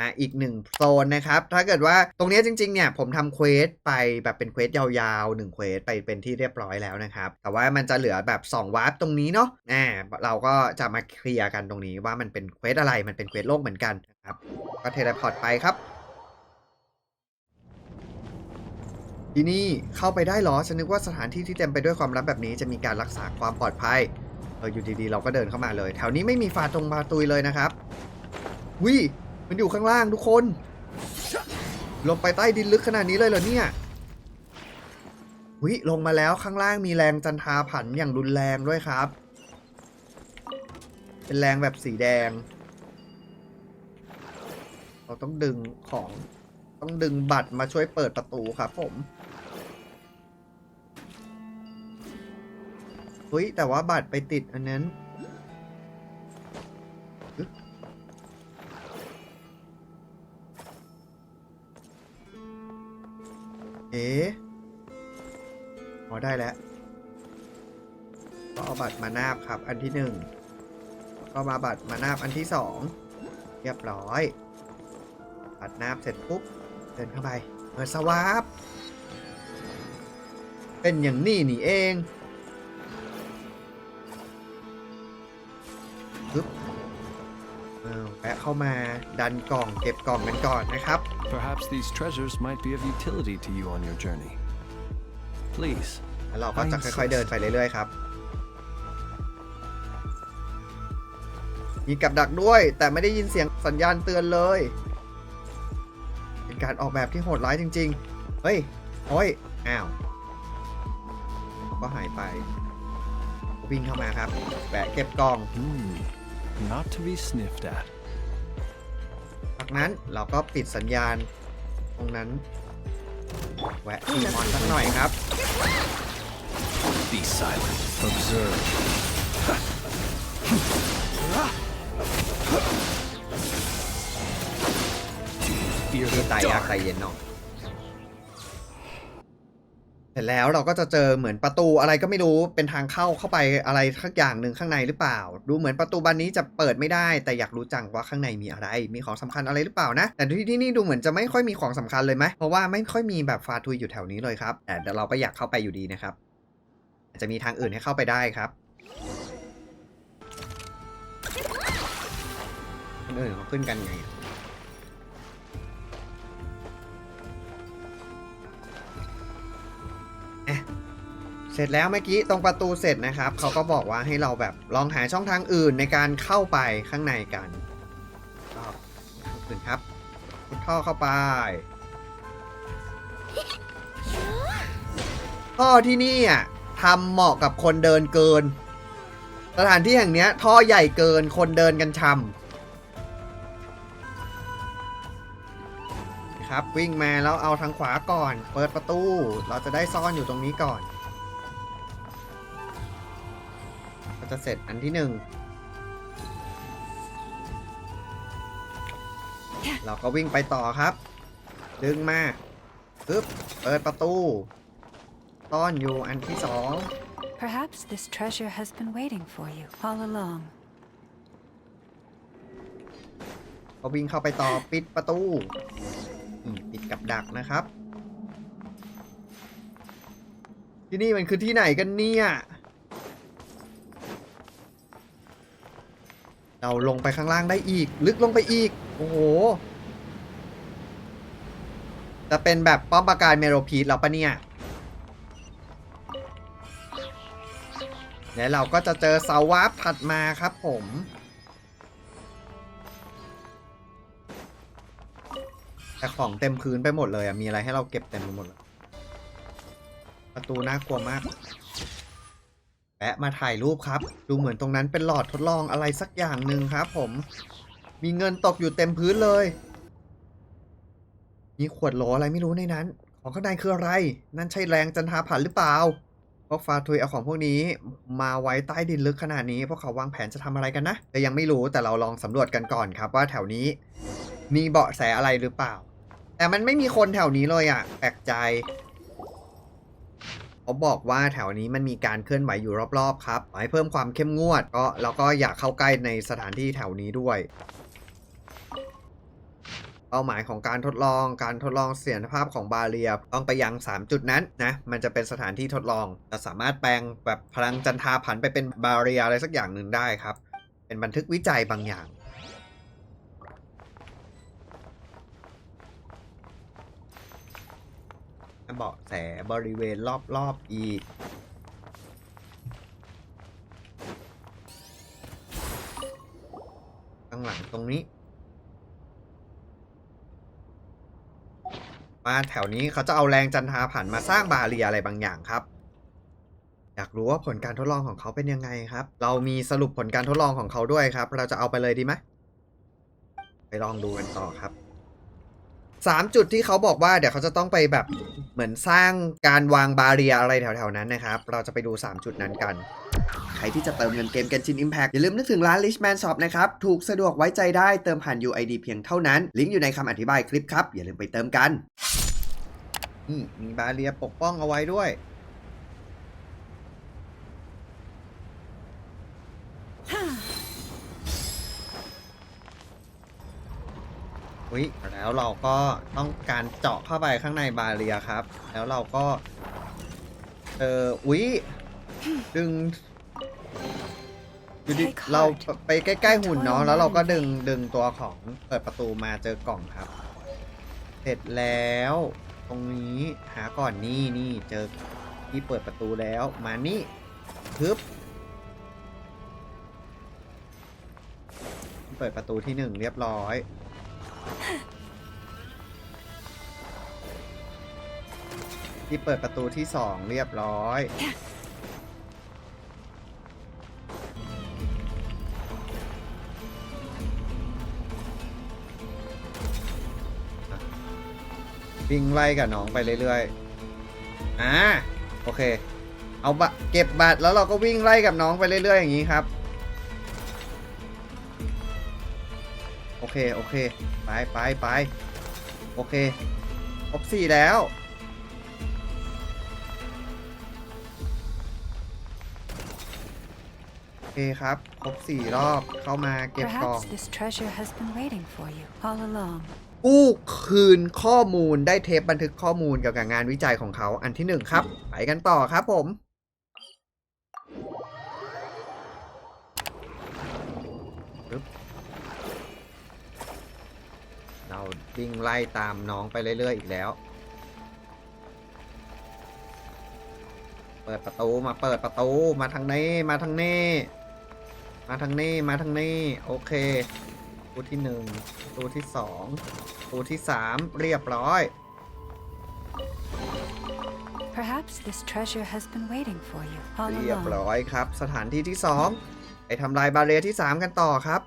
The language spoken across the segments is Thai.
อะอีกหนึ่งโซนนะครับ ถ้าเกิดว่าตรงนี้จริงๆเนี่ยผมทำเควสไปแบบเป็นเควสยาวๆหนึ่งเควสไปเป็นที่เรียบร้อยแล้วนะครับ แต่ว่ามันจะเหลือแบบ2วาร์ปตรงนี้เนาะอ่าเราก็จะมาเคลียร์กันตรงนี้ว่ามันเป็นเควสอะไรมันเป็นเควสโลกเหมือนกันนะครับก็เทเลพอร์ตไปครับที่นี่เข้าไปได้เหรอ ฉันนึกว่าสถานที่ที่เต็มไปด้วยความลับแบบนี้จะมีการรักษาความปลอดภัยเอออยู่ดีๆ เราก็เดินเข้ามาเลย แถวนี้ไม่มีฟาตรงมาตุยเลยนะครับวิ มันอยู่ข้างล่างทุกคน ลงไปใต้ดินลึกขนาดนี้เลยเหรอเนี่ยวิลงมาแล้วข้างล่างมีแรงจันทาผันอย่างรุนแรงด้วยครับ เป็นแรงแบบสีแดง เราต้องดึงของต้องดึงบัตรมาช่วยเปิดประตูครับผมเฮ้ยแต่ว่าบัตรไปติดอันนั้น เอ๊ะอ๋อได้แล้วก็เอาบัตรมานาบครับ อันที่หนึ่งแล้วก็มาบัตรมานาบอันที่สองเรียบร้อย บัตรนาบเสร็จปุ๊บเดินเข้าไปเปิดสวาปเป็นอย่างนี้นี่เองปึ๊บอ้วแวะเข้ามาดันกล่องเก็บกล่องกันก่อนนะครับ Perhaps these treasures might be of utility to you on your journey. Please, แล้วเราก็จะค่อยๆเดินไปเรื่อยๆครับ มีกับดักด้วย แต่ไม่ได้ยินเสียงสัญญาณเตือนเลย เป็นการออกแบบที่โหดร้ายจริง ๆ เฮ้ย โอ้ย อ้าว ก็หายไป วิ่งเข้ามาครับแวะเก็บกล่อง hmm, not to be sniffed at. จากนั้นเราก็ปิดสัญญาณตรงนั้น แวะที่มอนสักหน่อยครับ Be silent. Observe. คือตายยากตายเย็นเนาะ เสร็จแล้วเราก็จะเจอเหมือนประตูอะไรก็ไม่รู้เป็นทางเข้าเข้าไปอะไรสักอย่างหนึ่งข้างในหรือเปล่า ดูเหมือนประตูบานนี้จะเปิดไม่ได้ แต่อยากรู้จังว่าข้างในมีอะไร มีของสำคัญอะไรหรือเปล่านะ แต่ที่ที่นี่ดูเหมือนจะไม่ค่อยมีของสำคัญเลยไหมเพราะว่าไม่ค่อยมีแบบฟาทุยอยู่แถวนี้เลยครับแต่เดี๋ยวเราก็อยากเข้าไปอยู่ดีนะครับอาจจะมีทางอื่นให้เข้าไปได้ครับคนอื่นเขาขึ้นกันไง เสร็จแล้วเมื่อกี้ตรงประตูเสร็จนะครับเขาก็บอกว่าให้เราแบบลองหาช่องทางอื่นในการเข้าไปข้างในกันก็ถึงครับพุดท่อเข้าไปท่อที่นี่อะทำเหมาะกับคนเดินเกิน สถานที่แห่งเนี้ยท่อใหญ่เกินคนเดินกันชำครับวิ่งมาแล้วเอาทางขวาก่อน เปิดประตู เราจะได้ซ่อนอยู่ตรงนี้ก่อน ก็จะเสร็จอันที่หนึ่งเราก็วิ่งไปต่อครับ ดึงมาปึ๊บเปิดประตู ต้อนอยู่อันที่สอง Perhaps this treasure has been waiting for you all along. ก็วิ่งเข้าไปต่อปิดประตูอืมปิดกับดักนะครับ ที่นี่มันคือที่ไหนกันเนี่ย เราลงไปข้างล่างได้อีก ลึกลงไปอีก โอ้โห จะเป็นแบบป้อมปราการเมโรพีดแล้วปะเนี่ยและเราก็จะเจอเสาวาร์ปถัดมาครับผม แต่ของเต็มพื้นไปหมดเลยอะมีอะไรให้เราเก็บเต็มไปหมดเลยประตูน่ากลัวมาก แปะมาถ่ายรูปครับ ดูเหมือนตรงนั้นเป็นหลอดทดลองอะไรสักอย่างหนึ่งครับผม มีเงินตกอยู่เต็มพื้นเลย มีขวดโหลอะไรไม่รู้ในนั้น ของข้างในคืออะไร นั่นใช่แรงจันทาผันหรือเปล่า พวกฟาทุยเอาของพวกนี้มาไว้ใต้ดินลึกขนาดนี้ พวกเขาวางแผนจะทำอะไรกันนะแต่ยังไม่รู้แต่เราลองสำรวจกันก่อนครับว่าแถวนี้ มีเบาะแสอะไรหรือเปล่า แต่มันไม่มีคนแถวนี้เลยอะแปลกใจ เขาบอกว่าแถวนี้มันมีการเคลื่อนไหวอยู่รอบๆครับขอให้เพิ่มความเข้มงวดก็แล้วก็อยากเข้าใกล้ในสถานที่แถวนี้ด้วย เป้าหมายของการทดลองการทดลองเสียรภาพของบาเรียต้องไปยัง 3 จุดนั้นนะ มันจะเป็นสถานที่ทดลองจะสามารถแปลงแบบพลังจันทาผันไปเป็นบาเรียอะไรสักอย่างหนึ่งได้ครับ เป็นบันทึกวิจัยบางอย่าง เบาะแสบริเวณรอบๆอีก ข้างหลังตรงนี้ มาแถวนี้เขาจะเอาแรงจันทราผันมาสร้างบาเรียอะไรบางอย่างครับ อยากรู้ว่าผลการทดลองของเขาเป็นยังไงครับ เรามีสรุปผลการทดลองของเขาด้วยครับ เราจะเอาไปเลยดีไหมไปลองดูกันต่อครับ สามจุดที่เขาบอกว่าเดี๋ยวเขาจะต้องไปแบบเหมือนสร้างการวางบาเรียอะไรแถวๆนั้นนะครับ เราจะไปดู 3 จุดนั้นกัน ใครที่จะเติมเงินเกม Genshin Impact อย่าลืมนึกถึงร้าน Richman Shop นะครับ ถูกสะดวกไว้ใจได้เติมผ่าน UID เพียงเท่านั้น ลิงก์อยู่ในคำอธิบายคลิปครับ อย่าลืมไปเติมกันมีบาเรียปกป้องเอาไว้ด้วย อุ๊ยแล้วเราก็ต้องการเจาะเข้าไปข้างในบาเรียครับ แล้วเราก็ เอออุ๊ยดึงอยู่ดิ Take heart. เราไปใกล้ๆหุ่นเนาะแล้วเราก็ดึงดึงตัวของเปิดประตูมาเจอกล่องครับ เสร็จแล้ว ตรงนี้หาก่อนนี่นี่เจอที่เปิดประตูแล้ว มานี่ฮึบเปิดประตูที่หนึ่งเรียบร้อย ที่เปิดประตูที่สองเรียบร้อย วิ่งไล่กับน้องไปเรื่อยๆ อ่า โอเค เอาบะเก็บบัตรแล้วเราก็วิ่งไล่กับน้องไปเรื่อยๆ อย่างนี้ครับ อเค โอเค ไปไปไปโอเค ครบสี่แล้ว โอเคครับ ครบสี่รอบเข้ามาเก็บกล่อง Perhaps this treasure has been waiting for you all along. กู้คืนข้อมูลได้เทปบันทึกข้อมูลเกี่ยวกับงานวิจัยของเขาอันที่หนึ่งครับ ไปกันต่อครับผม ปึ๊บ วิ่งไล่ตามน้องไปเรื่อยๆอีกแล้ว เปิดประตูมาเปิดประตูมาทางนี้มาทางนี้ มาทางนี้มาทางนี้โอเคประตูที่หนึ่งประตูที่สองประตูที่สามเรียบร้อย Perhaps this treasure has been waiting for you all เรียบ along. ร้อยครับ สถานที่ที่สองไปทำลายบาเรียที่สามกันต่อครับ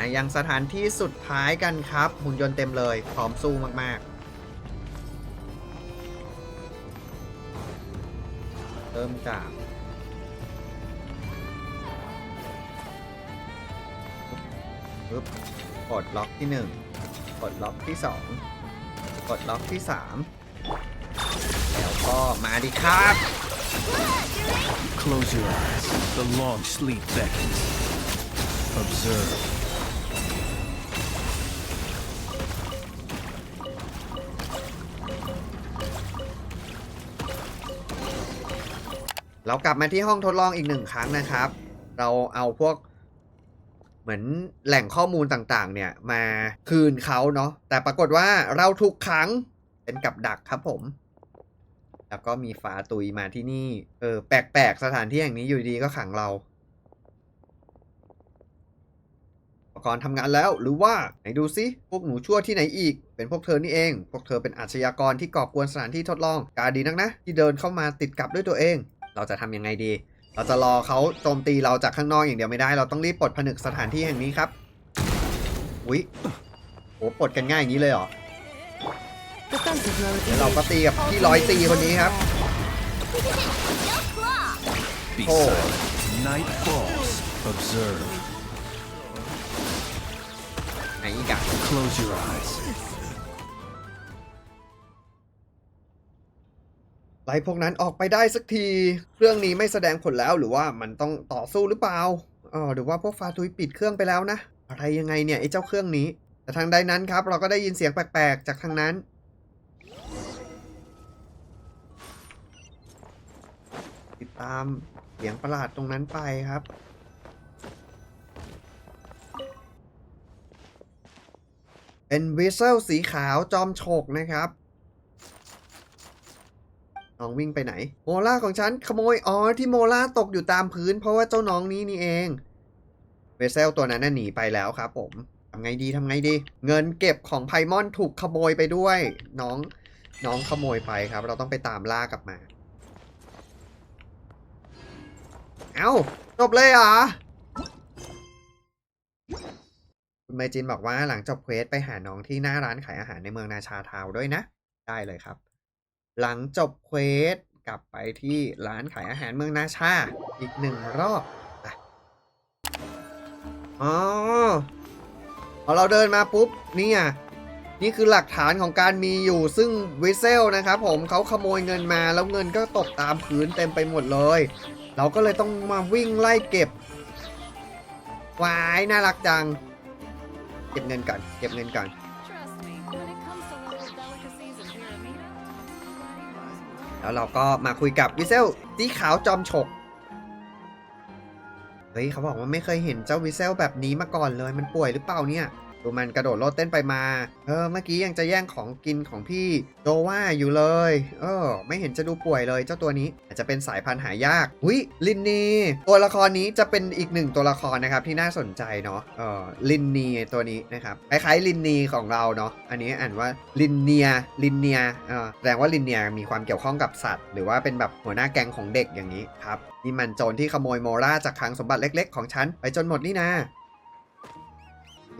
อะยังสถานที่สุดท้ายกันครับ หุ่นยนต์เต็มเลยพร้อมสู้มากๆ เริ่มจากปึ๊บกดล็อกที่หนึ่งกดล็อกที่สองกดล็อกที่สามแล้วก็มาดิครับ Close your eyes. The long sleep beckons. Observe. เรากลับมาที่ห้องทดลองอีกหนึ่งครั้งนะครับ เราเอาพวกเหมือนแหล่งข้อมูลต่างๆ เนี่ยมาคืนเขาเนาะแต่ปรากฏว่าเราถูกขังเป็นกับดักครับผม แล้วก็มีฟ้าตุยมาที่นี่ เออ แปลกๆ สถานที่แห่งนี้อยู่ดีก็ขังเราอุปกรณ์ทำงานแล้วหรือว่าไหนดูซิพวกหนูชั่วที่ไหนอีก เป็นพวกเธอนี่เอง พวกเธอเป็นอาชญากรที่ก่อกวนสถานที่ทดลอง การดีนักนะ ที่เดินเข้ามาติดกับด้วยตัวเอง เราจะทำยังไงดี เราจะรอเขาโจมตีเราจากข้างนอกอย่างเดียวไม่ได้ เราต้องรีบปลดผนึกสถานที่แห่งนี้ครับอุ๊ยโหปลดกันง่ายอย่างนี้เลยเหรอเดี๋ยวเราก็ตีกับพี่ร้อยตีคนนี้ครับ Be Oh. silent. Night falls. Observe. ไหนอีกอะ Close your eyes. ไล่พวกนั้นออกไปได้สักที เรื่องนี้ไม่แสดงผลแล้วหรือว่ามันต้องต่อสู้หรือเปล่าเออหรือว่าพวกฟาทุยปิดเครื่องไปแล้วนะ อะไรยังไงเนี่ยไอ้เจ้าเครื่องนี้ แต่ทางใดนั้นครับ เราก็ได้ยินเสียงแปลกๆ จากทางนั้น ติดตามเสียงประหลาดตรงนั้นไปครับเป็นวิเซลสีขาวจอมโฉกนะครับ น้องวิ่งไปไหน โมล่าของฉันขโมยอ๋อที่โมล่าตกอยู่ตามพื้น เพราะว่าเจ้าน้องนี้นี่เองเวเซลตัวนั้นน่ะหนีไปแล้วครับผมทำไงดีทำไงดี เงินเก็บของไพมอนถูกขโมยไปด้วย น้องน้องขโมยไปครับ เราต้องไปตามล่ากลับมา เอ้าจบเลยเหรอคุณเมจินบอกว่าหลังจบเควสไปหาน้องที่หน้าร้านขายอาหารในเมืองนาชาทาวด้วยนะ ได้เลยครับ หลังจบเควสกลับไปที่ร้านขายอาหารเมืองนาชา อีกหนึ่งรอบอ๋อพอเราเดินมาปุ๊บนี่ยนี่คือหลักฐานของการมีอยู่ซึ่งวิเซลนะครับผมเขาขโมยเงินมาแล้วเงินก็ตกตามพื้นเต็มไปหมดเลย เราก็เลยต้องมาวิ่งไล่เก็บวายน่ารักจัง เก็บเงินก่อนเก็บเงินก่อน แล้วเราก็มาคุยกับวิเซลสีขาวจอมฉก เฮ้ยเขาบอกว่าไม่เคยเห็นเจ้าวิเซลแบบนี้มาก่อนเลย มันป่วยหรือเปล่าเนี่ย ดูมันกระโดดโลดเต้นไปมา เออ เมื่อกี้ยังจะแย่งของกินของพี่โจว่าอยู่เลย เออ ไม่เห็นจะดูป่วยเลยเจ้าตัวนี้ อาจจะเป็นสายพันธุ์หายากหุยลินนีตัวละครนี้จะเป็นอีกหนึ่งตัวละครนะครับที่น่าสนใจเนาะ เออลินนีตัวนี้นะครับ คล้ายๆลินนีของเราเนาะ อันนี้อ่านว่าลินเนีย ลินเนียเออแสดงว่าลินเนียมีความเกี่ยวข้องกับสัตว์ หรือว่าเป็นแบบหัวหน้าแก๊งของเด็กอย่างนี้ครับ นี่มันโจรที่ขโมยโมราจากคลังสมบัติเล็ก ๆ ของฉันไปจนหมดนี่นะ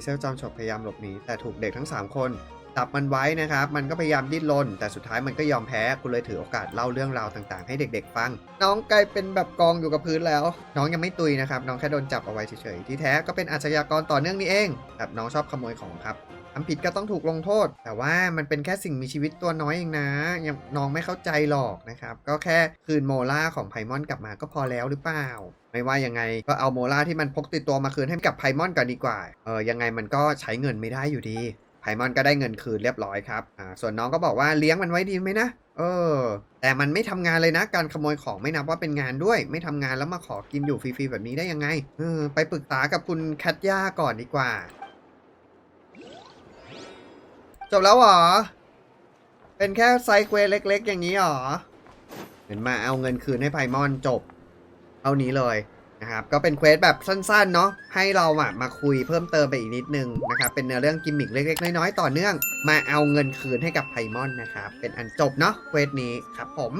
เซลจอมฉกพยายามหลบหนีแต่ถูกเด็กทั้ง 3 คนจับมันไว้นะครับ มันก็พยายามดิ้นรนแต่สุดท้ายมันก็ยอมแพ้คุณเลยถือโอกาสเล่าเรื่องราวต่างๆ ให้เด็ก ๆ ฟัง น้องกลายเป็นแบบกองอยู่กับพื้นแล้ว น้องยังไม่ตุยนะครับ น้องแค่โดนจับเอาไว้เฉยๆ ที่แท้ก็เป็นอาชญากรต่อเนื่องนี่เองแบบน้องชอบขโมยของครับ ทำผิดก็ต้องถูกลงโทษ แต่ว่ามันเป็นแค่สิ่งมีชีวิตตัวน้อยเองนะ ยังน้องไม่เข้าใจหรอกนะครับ ก็แค่คืนโมล่าของไพมอนกลับมาก็พอแล้วหรือเปล่า ไม่ว่ายังไงก็เอาโมล่าที่มันพกติดตัวมาคืนให้กับไพมอนก่อนดีกว่า เออยังไงมันก็ใช้เงินไม่ได้อยู่ดี ไพมอนก็ได้เงินคืนเรียบร้อยครับ อ่า ส่วนน้องก็บอกว่าเลี้ยงมันไว้ดีไหมนะ เออ แต่มันไม่ทำงานเลยนะ การขโมยของไม่นับว่าเป็นงานด้วย ไม่ทำงานแล้วมาขอกินอยู่ฟรีๆแบบนี้ได้ยังไง เออ ไปปรึกษากับคุณแคทย่าก่อนดีกว่า จบแล้วเหรอ เป็นแค่ไซเควสเล็ก ๆ อย่างนี้เหรอ เห็นมาเอาเงินคืนให้ไพมอนจบ เท่านี้เลยนะครับ ก็เป็นเควสแบบสั้นๆ เนาะ ให้เราอะมาคุยเพิ่มเติมไปอีกนิดนึงนะครับ เป็นเนื้อเรื่องกิมมิคเล็ก ๆ น้อยๆ ต่อเนื่อง มาเอาเงินคืนให้กับไพมอนนะครับ เป็นอันจบเนาะ เควสนี้ครับผม